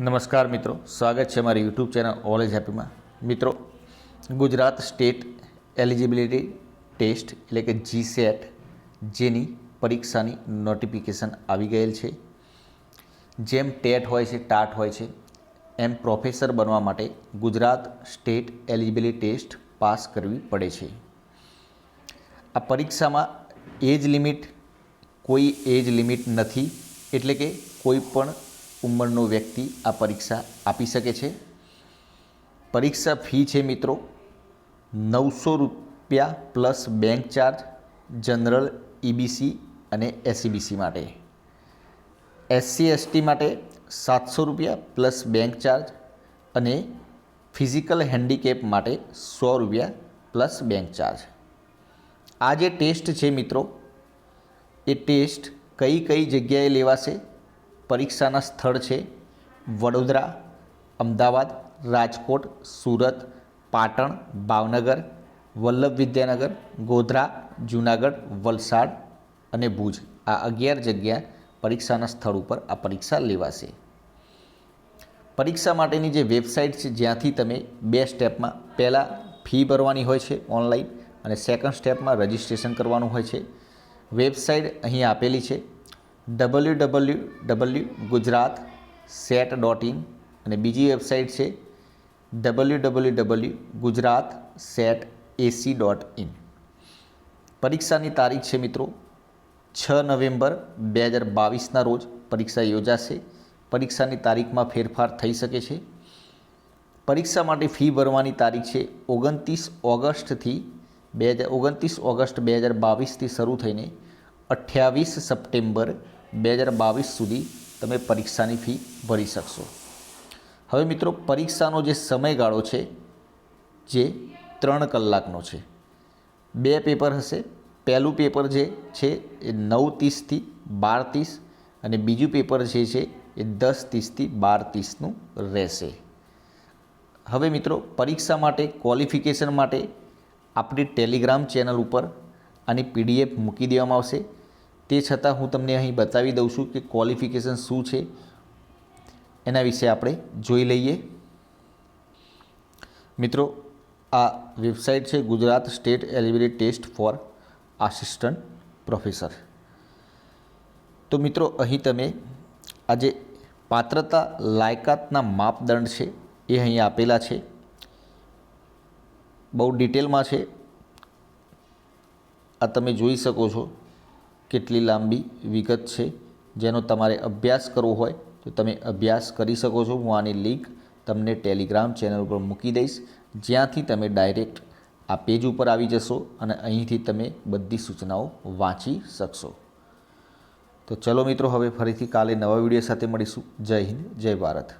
નમસ્કાર મિત્રો, સ્વાગત છે મારી યુટ્યુબ ચેનલ ઓલ એજ હેપીમાં મિત્રો, ગુજરાત સ્ટેટ એલિજિબિલિટી ટેસ્ટ, એટલે કે જી સેટ જેની પરીક્ષાની નોટિફિકેશન આવી ગયેલ છે. જેમ ટેટ હોય છે, ટાટ હોય છે, એમ પ્રોફેસર બનવા માટે Gujarat state eligibility test pass કરવી પડે છે. આ પરીક્ષામાં એજ લિમિટ, કોઈ એજ લિમિટ નથી, એટલે કે કોઈ પણ ઉંમરનો વ્યક્તિ આ પરીક્ષા આપી શકે છે. પરીક્ષા ફી છે મિત્રો નવસો રૂપિયા plus bank charge, general, EBC અને એસસીબીસી માટે. એસસી, એસટી માટે સાતસો રૂપિયા પ્લસ બેંક ચાર્જ અને ફિઝિકલ હેન્ડીકેપ માટે સો રૂપિયા પ્લસ બેંક ચાર્જ. આ જે ટેસ્ટ છે મિત્રો, એ ટેસ્ટ કઈ કઈ જગ્યાએ લેવાશે? પરીક્ષાના સ્થળ છે વડોદરા, અમદાવાદ, રાજકોટ, સુરત, પાટણ, ભાવનગર, વલ્લભ વિદ્યાનગર, ગોધરા, જૂનાગઢ, વલસાડ અને ભુજ. આ અગિયાર જગ્યા પરીક્ષાના સ્થળ ઉપર આ પરીક્ષા લેવાશે. પરીક્ષા માટેની જે વેબસાઇટ છે, જ્યાંથી તમે બે સ્ટેપમાં પહેલાં ફી ભરવાની હોય છે ઓનલાઈન અને સેકન્ડ સ્ટેપમાં રજિસ્ટ્રેશન કરવાનું હોય છે. વેબસાઇટ અહીં આપેલી છે. W W W Gujarat SET dot in અને બીજી વેબસાઇટ છે W W W Gujarat SET AC dot in પરીક્ષાની તારીખ છે મિત્રો છ નવેમ્બર બે હજાર બાવીસના રોજ પરીક્ષા યોજાશે. પરીક્ષાની તારીખમાં ફેરફાર થઈ શકે છે. પરીક્ષા માટે ફી ભરવાની તારીખ છે ઓગણત્રીસ ઓગસ્ટથી બે હજાર ઓગણત્રીસ ઓગસ્ટ બે હજાર બાવીસથી શરૂ થઈને અઠ્યાવીસ સપ્ટેમ્બર બે હજાર બાવીસ સુધી તમે પરીક્ષાની ફી ભરી શકશો. હવે મિત્રો, પરીક્ષાનો જે સમયગાળો છે, જે ત્રણ કલાકનો છે. બે પેપર હશે. પહેલું પેપર જે છે એ નવ ત્રીસથી બાર ત્રીસ અને બીજું પેપર જે છે એ દસ ત્રીસથી બાર ત્રીસનું રહેશે. હવે મિત્રો, પરીક્ષા માટે, ક્વોલિફિકેશન માટે આપણી ટેલિગ્રામ ચેનલ ઉપર આની પીડીએફ મૂકી દેવામાં આવશે. તે છતાં હું તમને અહીં બતાવી દઉં છું કે ક્વોલિફિકેશન શું છે. એના વિશે આપણે જોઈ લઈએ. મિત્રો, આ વેબસાઇટ છે Gujarat state eligibility test for assistant professor. તો મિત્રો, અહીં તમે આજે પાત્રતા લાયકાતના માપદંડ છે એ અહીં આપેલા છે. બહુ ડિટેલમાં છે. આ તમે જોઈ શકો છો. કેટલી લાંબી વિગત છે, જેનો તમારે અભ્યાસ કરવો હોય, તો તમે અભ્યાસ કરી શકો છો. હું આની લિંક તમને ટેલિગ્રામ ચેનલ ઉપર મૂકી દઈશ. જ્યાંથી તમે ડાયરેક્ટ આ પેજ ઉપર આવી જશો અને અહીંથી તમે બધી સૂચનાઓ વાંચી શકશો. તો ચલો મિત્રો, હવે ફરીથી કાલે નવા વીડિયો સાથે મળીશું. જય હિન્દ, જય ભારત.